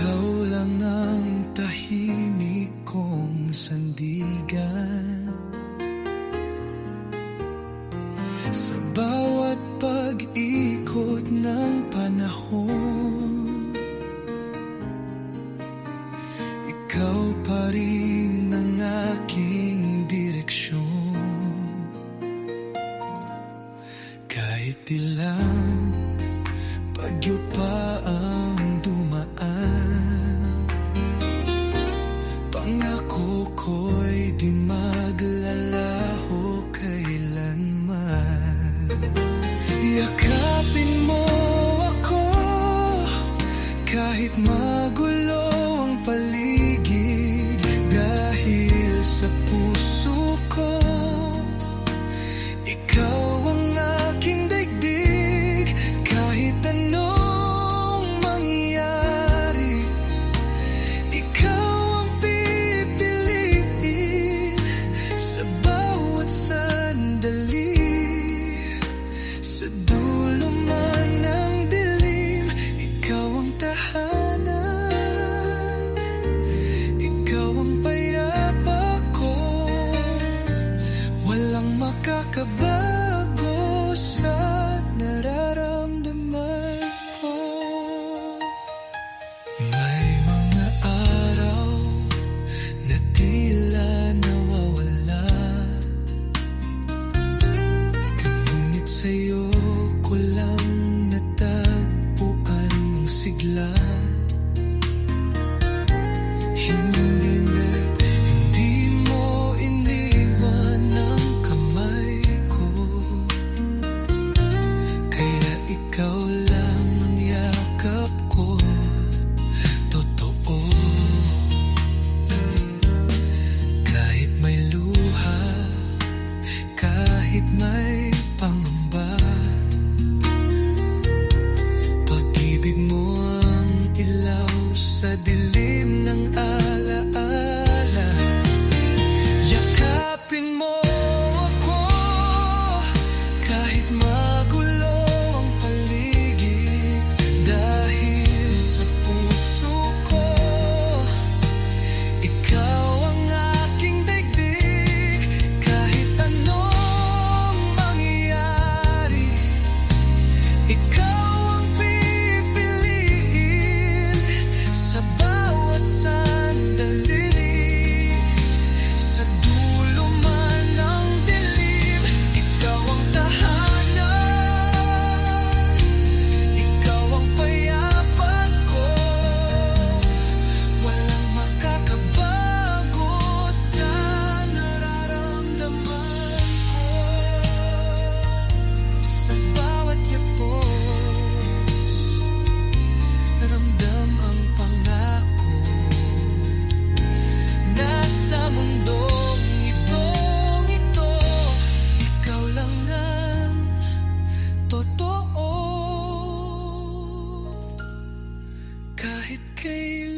Ikaw lang ang tahimik kong sandigan. Sa bawat pag-ikot ng 行吗？bigla. Hindi na, hindi mo iniwan ang kamay ko. Kaya ikaw lang ang yakap ko. Totoo. Kahit may luha, kahit may que